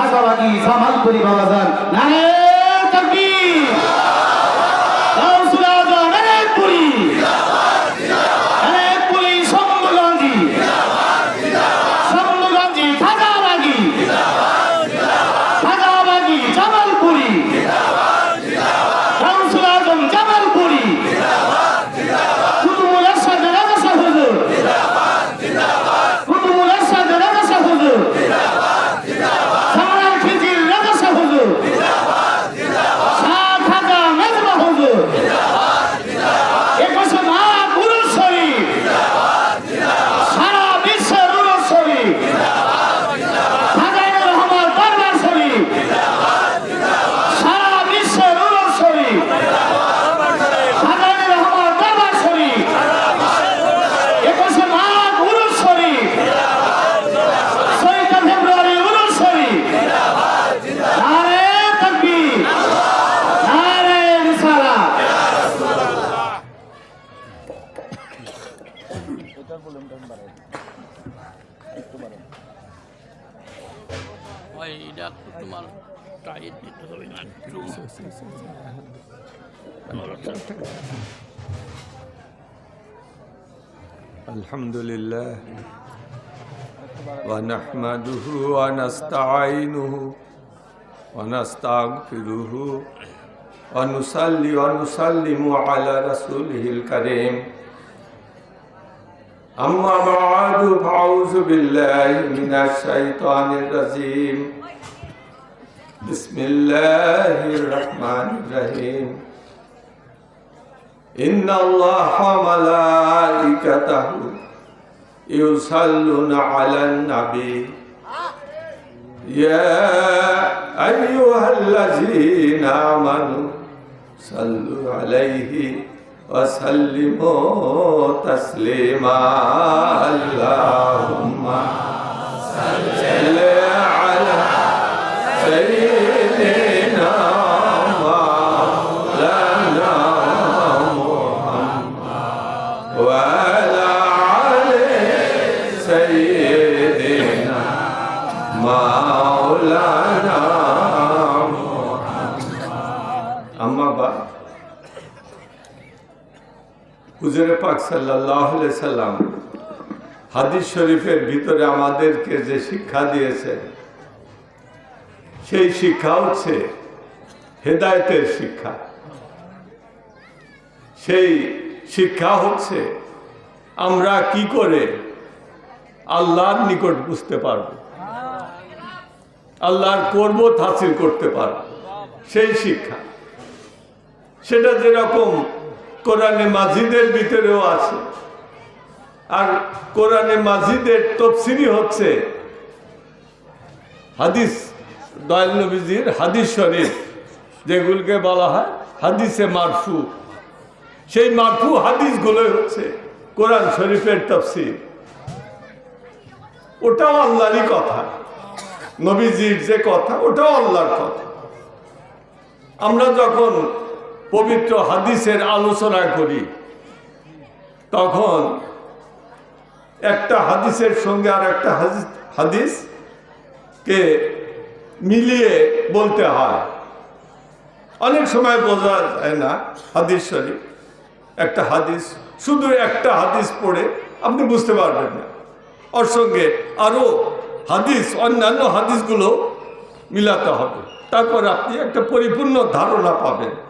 খাজাবাগি করি বাবা যান নারে الحمد لله. ونحمده ونستعينه ونستغفره ونصلي ونسلم على رسوله الكريم. أما بعد فأعوذ بالله من الشيطان الرجيم. بسم الله الرحمن الرحيم. إن الله وملائكته يصلون على النبي. يا أيها الذين آمنوا صلوا عليه وسلموا تسليما اللهم صل على سيدنا مولانا وعلى آل سيدنا مولانا হুজুরে পাক সাল্লাহ সাল্লাম হাদিস শরীফের ভিতরে আমাদেরকে যে শিক্ষা দিয়েছে, সেই শিক্ষা হচ্ছে হেদায়েতের শিক্ষা। সেই শিক্ষা হচ্ছে আমরা কি করে আল্লাহর নিকট বুঝতে পারব, আল্লাহর করবত হাসিল করতে পারব, সেই শিক্ষা। সেটা যেরকম কোরআনে মাজিদের ভিতরেও আছে। আর কোরআনে মাজিদের তফসিরি হচ্ছে হাদিস, দয়াল নবীজির হাদিস শরীফ, যেগুলোকে বলা হয় হাদিসে মারফু। সেই মারফু হাদিসগুলোই হচ্ছে কোরআন শরীফের তফসির ওটাও আল্লাহরই কথা। নবীজির যে কথা, ওটাও আল্লাহর কথা। আমরা যখন পবিত্র হাদিসের আলোচনা করি। তখন একটা হাদিসের সঙ্গে আর একটা হাদিস হাদিসকে মিলিয়ে বলতে হয়। অনেক সময় বোঝা যায় না হাদিস শরীফ। একটা হাদিস, শুধু একটা হাদিস পড়ে আপনি বুঝতে পারবেন না। ওর সঙ্গে আরও হাদিস, অন্যান্য হাদিসগুলো মিলাতে হবে। তারপর আপনি একটা পরিপূর্ণ ধারণা পাবেন।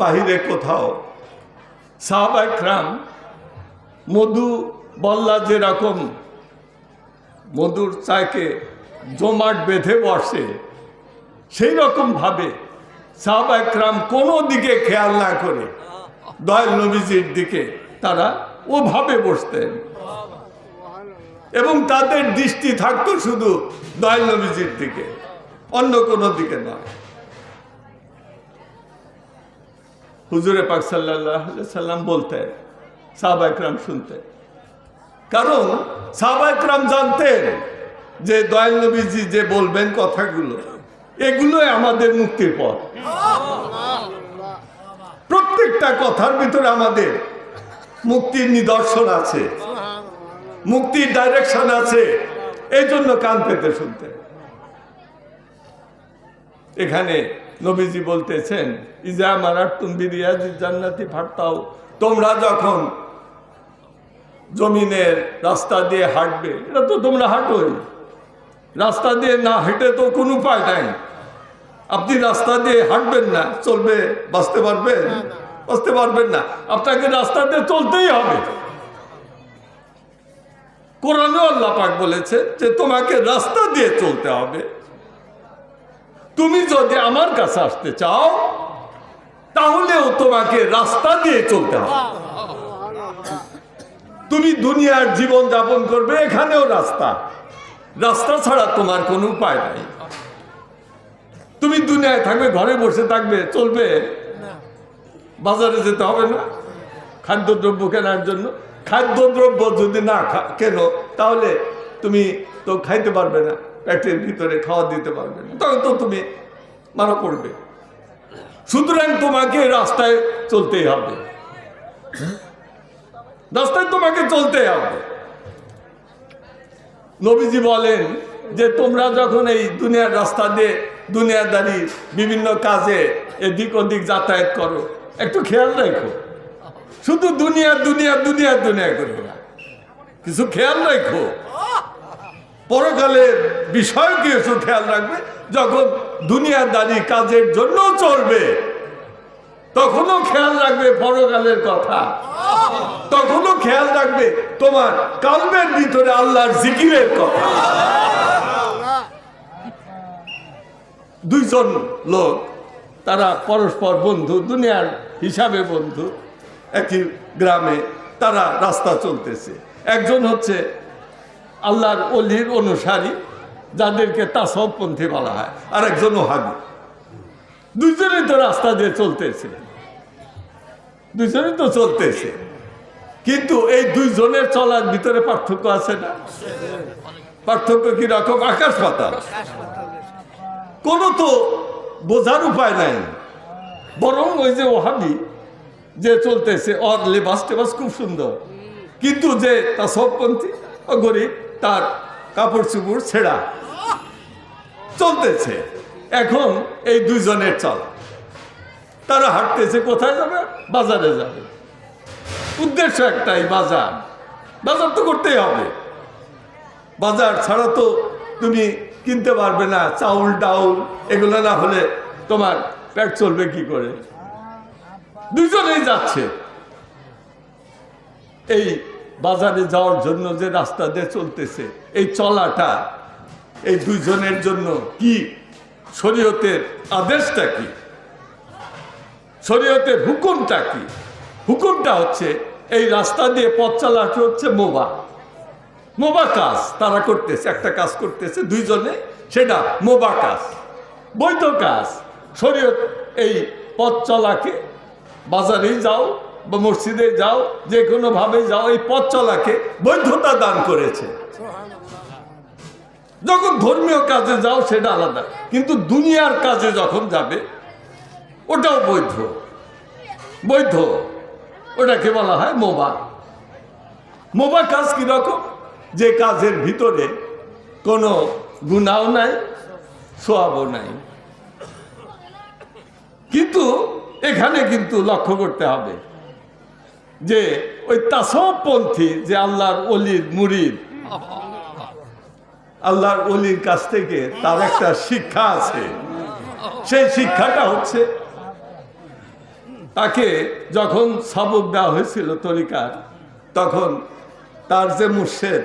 বাহিরে কোথাও। সাহাবাইকরাম মধু বল্লা যেরকম মধুর চায়কে জমাট বেঁধে বসে সেই রকম ভাবে সাহাবাইকরাম কোনো দিকে খেয়াল না করে দয়াল নবীজির দিকে তারা ওভাবে বসতেন। এবং তাদের দৃষ্টি থাকতো শুধু দয়াল নবীজির দিকে, অন্য কোনো দিকে নয়। হুজুরে পাক সাল্লাহ সাল্লাম বলতেন সাহবাইকরাম শুনতেন কারণ সাহবাইকরাম জানতেন যে দয়াল নবীজি যে বলবেন কথাগুলো, এগুলোই আমাদের মুক্তির পথ। প্রত্যেকটা কথার ভিতরে আমাদের মুক্তির নিদর্শন আছে, মুক্তির ডাইরেকশন আছে এই জন্য কান পেতে শুনতে এখানে নবীজি বলতেছেন ইজা মারার তুমি রিয়াজি জান্নাতি ফাটতাও। তোমরা যখন জমিনের রাস্তা দিয়ে হাঁটবে এটা তো তোমরা হাঁটোই। রাস্তা দিয়ে না হেঁটে তো কোনো উপায় নাই। আপনি রাস্তা দিয়ে হাঁটবেন না চলবে বাঁচতে পারবেন? বাঁচতে পারবেন না। আপনাকে রাস্তা দিয়ে চলতেই হবে। কোরআনে আল্লাহ পাক বলেছে যে তোমাকে রাস্তা দিয়ে চলতে হবে। তুমি যদি আমার কাছে আসতে চাও তাহলেও তোমাকে রাস্তা দিয়ে চলতে হবে। তুমি দুনিয়ার জীবন যাপন করবে, এখানেও রাস্তা। রাস্তা ছাড়া তোমার কোনো উপায় নাই। তুমি দুনিয়ায় থাকবে, ঘরে বসে থাকবে, চলবে। বাজারে যেতে হবে না। খাদ্যদ্রব্য কেনার জন্য। খাদ্যদ্রব্য যদি না কেনো, তাহলে তুমি তো খাইতে পারবে না। পেটের ভিতরে খাওয়া দিতে পারবে না। তখন তো তুমি মারা পড়বে সুতরাং তোমাকে রাস্তায় চলতেই হবে। রাস্তায় তোমাকে চলতে হবে। নবীজি বলেন যে, তোমরা যখন এই দুনিয়ার রাস্তা দিয়ে দুনিয়াদারি বিভিন্ন কাজে এদিক ওদিক যাতায়াত করো, একটু খেয়াল রাখো। শুধু দুনিয়া দুনিয়া দুনিয়া দুনিয়া করবে না, কিছু খেয়াল রাখো। পরকালের বিষয় কিছু খেয়াল রাখবে, যখন দুনিয়াদারি কাজের জন্য চলবে, তখনও খেয়াল রাখবে পরকালের কথা। তখনও খেয়াল রাখবে তোমার কালবের ভিতরে আল্লাহর জিকিরের কথা। দুইজন লোক, তারা পরস্পর বন্ধু, দুনিয়ার হিসাবে বন্ধু, একই গ্রামে তারা রাস্তা চলতেছে। একজন হচ্ছে আল্লাহর অলির অনুসারী যাদেরকে তাসবপন্থী বলা হয় আর একজন ওহাবি। দুইজনেই তো রাস্তা দিয়ে চলতেছে। দুইজনেই তো চলতেছে। কিন্তু এই দুইজনের চলার ভিতরে পার্থক্য আছে না? পার্থক্য কি রকম? আকাশ পাতাল। কোনো তো বোঝার উপায় নাই। বরং ওই যে ওহাবি যে চলতেছে, ওর লেবাস টেবাস খুব সুন্দর। কিন্তু যে তা সবপন্থী গরিব তার কাপড় চুপড় ছেঁড়া। চলতেছে। এখন এই দুইজনের চল। তারা হাঁটতেছে, কোথায় যাবে? বাজারে যাবে। উদ্দেশ্য একটাই, বাজার। বাজার তো করতেই হবে। বাজার ছাড়া তো তুমি কিনতে পারবে না। চাউল, ডাউল, এগুলো না হলে তোমার পেট চলবে কি করে? দুজনেই যাচ্ছে। এই বাজারে যাওয়ার জন্য যে রাস্তা দিয়ে চলতেছে, এই চলাটা এই দুইজনের জন্য কি? শরীয়তের আদেশটা কি? শরীয়তের হুকুমটা কি? হুকুমটা হচ্ছে এই রাস্তা দিয়ে পথ চালাতে হচ্ছে মোবা। মোবা কাজ তারা করতেছে, একটা কাজ করতেছে দুইজনে, সেটা মোবা কাজ। বৈধ কাজ। শরীয়ত এই পথ চলাকে বাজারেই যাও বা মসজিদে যাও, যে কোনোভাবে যাও, এই পথ চলাকে বৈধতা দান করেছে। যখন ধর্মীয় কাজে যাও, সেটা আলাদা। কিন্তু দুনিয়ার কাজে যখন যাবে, ওটাও বৈধ। বৈধ। ওটাকে বলা হয় মোবা। মোবা কাজ কীরকম? যে কাজের ভিতরে কোনো গুণাও নাই, সোয়াবও নাই। কিন্তু এখানে কিন্তু লক্ষ্য করতে হবে। যে ওই তাসবপন্থী, যে আল্লাহর অলির মুরিদ। আল্লাহর অলির কাছ থেকে তার একটা শিক্ষা আছে। সেই শিক্ষাটা হচ্ছে তাকে যখন সবক দেওয়া হয়েছিল তরিকার, তখন তার যে মুর্শেদ